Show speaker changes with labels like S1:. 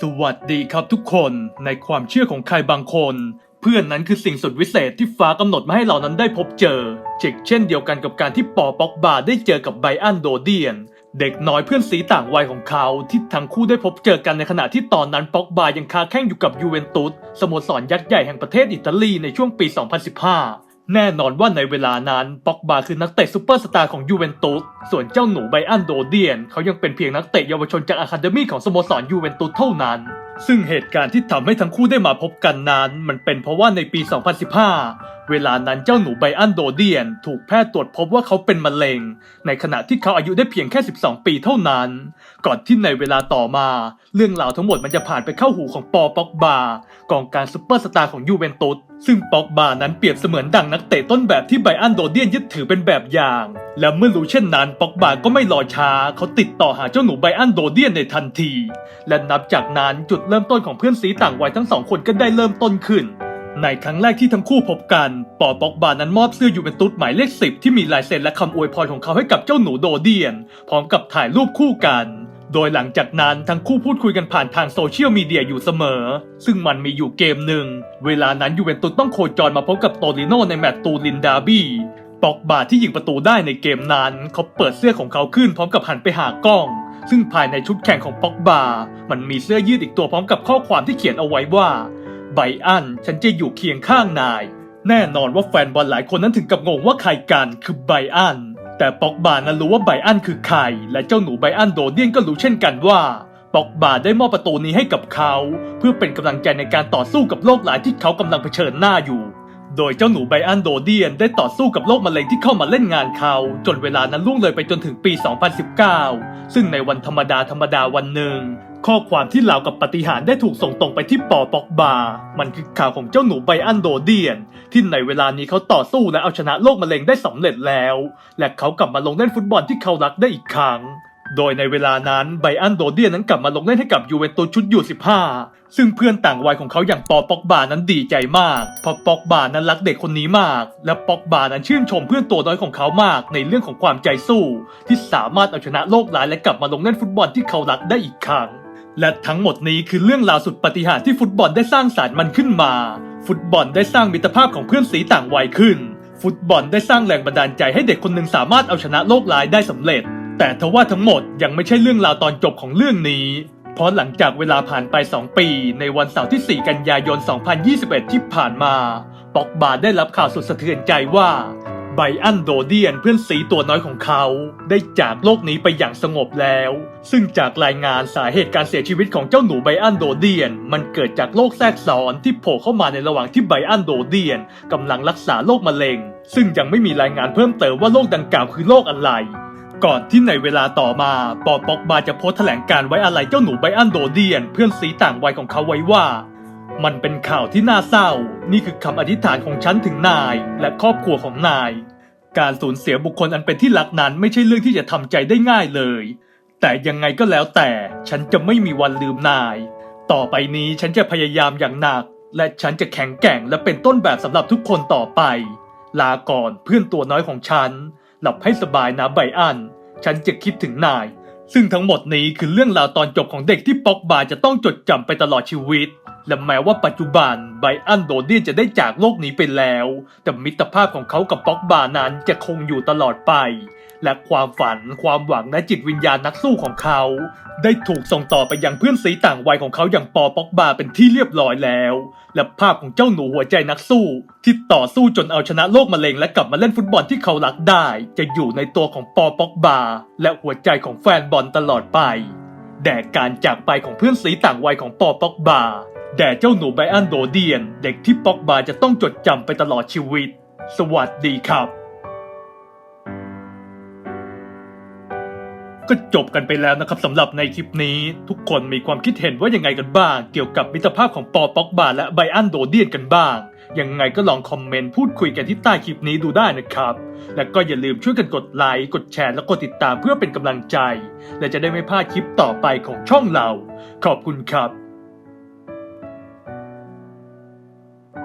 S1: สวัสดีครับทุกคนในความเชื่อของใครบางคน เพื่อนนั้นคือสิ่งสุดวิเศษที่ฟ้ากำหนดมาให้เรานั้นได้พบเจอเช่นเช่นเดียวกันกับการที่ปอป็อกบาได้เจอกับไบอันโดเดียน เด็กน้อยเพื่อนสีต่างวัยของเขา ที่ทั้งคู่ได้พบเจอกันในขณะที่ตอนนั้นป็อกบายังคาแข่งอยู่กับยูเวนตุสสโมสรยักษ์ใหญ่แห่งประเทศอิตาลีในช่วงปี 2015 แน่นอนว่าในเวลานั้นป็อกบาคือนักเตะซูเปอร์สตาร์ของยูเวนตุส ส่วนเจ้าหนูไบอันโดเดียน เขายังเป็นเพียงนักเตะเยาวชนจากอะคาเดมี่ของสโมสรยูเวนตุสเท่านั้น ซึ่งเหตุการณ์ที่ทำให้ทั้งคู่ได้มาพบกันนั้น มันเป็นเพราะว่าในปี 2015 เวลานั้นเจ้าหนูไบอันโดเดียน ถูกแพทย์ตรวจพบว่าเขาเป็นมะเร็ง ในขณะที่เขาอายุได้เพียงแค่ 12 ปีเท่านั้น ก่อนที่ในเวลาต่อมา เรื่องราวทั้งหมดมันจะผ่านไปเข้าหูของปอป็อกบากองการซุปเปอร์สตาร์ของยูเวนตุสซึ่งป็อกบานั้นเปรียบเสมือนดังนักเตะต้นแบบที่ไบอันโดเดียนยึดถือเป็นแบบอย่าง และเมื่อรู้เช่นนั้นป็อกบาก็ไม่รอช้า เขาติดต่อหาเจ้าหนูไบอันโดเดียนในทันที และนับจากนั้นจุดเริ่มต้นของเพื่อนสีต่างวัยทั้งสองคนก็ได้เริ่มต้นขึ้น ในครั้งแรกที่ทั้งคู่พบกัน ปอป็อกบานั้นมอบเสื้อยูเวนตุสหมายเลขสิบที่มีลายเซ็นและคำอวยพรของเขาให้กับเจ้าหนูโดเดียน พร้อมกับถ่ายรูปคู่กัน โดยหลังจากนั้นทั้งคู่พูดคุยกันผ่านทางโซเชียลมีเดียอยู่เสมอ ซึ่งมันมีอยู่เกมหนึ่ง เวลานั้นยูเวนตุสต้องโคจรมาพบกับโตลิโนในแมตต์ตูรินดาบี้ปอกบาที่ยิงประตูได้ในเกมนั้น เขาเปิดเสื้อของเขาขึ้นพร้อมกับหันไปหากล้อง ซึ่งภายในชุดแข่งของปอกบา มันมีเสื้อยืดอีกตัวพร้อมกับข้อความที่เขียนเอาไว้ว่า ไบอันฉันจะอยู่เคียงข้างนาย แน่นอนว่าแฟนบอลหลายคนนั้นถึงกับงงว่าใครกันคือไบอัน แต่ป็อกบานั้นรู้ว่าไบอันคือใคร และเจ้าหนูไบอันโดเดียนก็รู้เช่นกันว่าป็อกบาได้มอบประตูนี้ให้กับเขา เพื่อเป็นกำลังใจในการต่อสู้กับโลกหลายที่เขากำลังเผชิญหน้าอยู่ โดยเจ้าหนูไบอันโดเดียนได้ต่อสู้กับโรคมะเร็งที่เข้ามาเล่นงานเขา จนเวลานั้นล่วงเลยไปจนถึงปี 2019 ซึ่งในวันธรรมดาธรรมดาวันหนึ่ง ข้อความที่รากับปาฏิหารย์ได้ถูกส่งตรงไปที่ปอปอกบา มันคือข่าวของเจ้าหนูไบอันโดเดียน ที่ในเวลานี้เขาต่อสู้และเอาชนะโรคมะเร็งได้สำเร็จแล้ว และเขากลับมาลงเล่นฟุตบอลที่เขารักได้อีกครั้ง โดยในเวลานั้นไบอันโดเดียนนั้นกลับมาลงเล่นให้กับยูเวนตุสชุดยู15 ซึ่งเพื่อนต่างวัยของเขาอย่างปอปอกบานั้นดีใจมาก เพราะปอกบานั้นรักเด็กคนนี้มาก และปอกบานั้นชื่นชมเพื่อนตัวน้อยของเขามาก ในเรื่องของความใจสู้ ที่สามารถเอาชนะโลกร้ายและกลับมาลงเล่นฟุตบอลที่เขารักได้อีกครั้ง และทั้งหมดนี้คือเรื่องราวสุดปฏิหารที่ฟุตบอลได้สร้างสารรค์มันขึ้นมา ฟุตบอลได้สร้างมิตรภาพของเพื่อนสีต่างวัยขึ้น ฟุตบอลได้สร้างแรงบันดาลใจให้เด็กคนหนึ่งสามารถเอาชนะโลกร้ายได้สำเร็จ แต่ทว่าทั้งหมดยังไม่ใช่เรื่องราวตอนจบของเรื่องนี้ เพราะหลังจากเวลาผ่านไป 2 ปี ในวันเสาร์ที่ 4 กันยายน 2021 ที่ผ่านมาปอกบาได้รับข่าวสุดสะเทือนใจว่าไบอันโดเดียนเพื่อนสีตัวน้อยของเขา ได้จากโลกนี้ไปอย่างสงบแล้ว ซึ่งจากรายงานสาเหตุการเสียชีวิตของเจ้าหนูไบอันโดเดียน มันเกิดจากโรคแทรกซ้อนที่โผล่เข้ามาในระหว่างที่ไบอันโดเดียนกำลังรักษาโรคมะเร็ง ซึ่งยังไม่มีรายงานเพิ่มเติมว่าโรคดังกล่าวคือโรคอะไร ก่อนที่ในเวลาต่อมาปอปอกบาจะโพสแถลงการไว้อะไรเจ้าหนูไบอันโดเดียน เพื่อนสีต่างวัยของเขาไว้ว่า มันเป็นข่าวที่น่าเศร้า นี่คือคำอธิษฐานของฉันถึงนาย และครอบครัวของนาย การสูญเสียบุคคลอันเป็นที่รักนั้นไม่ใช่เรื่องที่จะทำใจได้ง่ายเลย แต่ยังไงก็แล้วแต่ฉันจะไม่มีวันลืมนาย ต่อไปนี้ฉันจะพยายามอย่างหนัก และฉันจะแข็งแกร่งและเป็นต้นแบบสำหรับทุกคนต่อไป ลาก่อนเพื่อนตัวน้อยของฉัน หลับให้สบายนะไบอัน ฉันจะคิดถึงนาย ซึ่งทั้งหมดนี้คือเรื่องราวตอนจบของเด็กที่ป็อกบาจะต้องจดจำไปตลอดชีวิต และแม้ว่าปัจจุบันไบอันโดเดียนจะได้จากโลกนี้ไปแล้ว แต่มิตรภาพของเขากับป็อกบานั้นจะคงอยู่ตลอดไป และความฝันความหวังและจิตวิญญาณนักสู้ของเขา ได้ถูกส่งต่อไปยังเพื่อนสีต่างวัยของเขาอย่างปอป็อกบาเป็นที่เรียบร้อยแล้ว และภาพของเจ้าหนูหัวใจนักสู้ ที่ต่อสู้จนเอาชนะโลกมะเร็งและกลับมาเล่นฟุตบอลที่เขารักได้ จะอยู่ในตัวของปอป็อกบาและหัวใจของแฟนบอลตลอดไปแด่การจากไปของเพื่อนสีต่างวัยของปอป็อกบาแด่เจ้าหนูไบอันโดเดียน เด็กที่ป็อกบาจะต้องจดจำไปตลอดชีวิต สวัสดีครับ ก็จบกันไปแล้วนะครับสำหรับในคลิปนี้ ทุกคนมีความคิดเห็นว่ายังไงกันบ้าง เกี่ยวกับมิตรภาพของปอป็อกบาและไบอันโดเดียนกันบ้าง ยังไงก็ลองคอมเมนต์พูดคุยกันที่ใต้คลิปนี้ดูได้นะครับ และก็อย่าลืมช่วยกันกดไลค์กดแชร์และกดติดตามเพื่อเป็นกำลังใจ และจะได้ไม่พลาดคลิปต่อไปของช่องเรา ขอบคุณครับ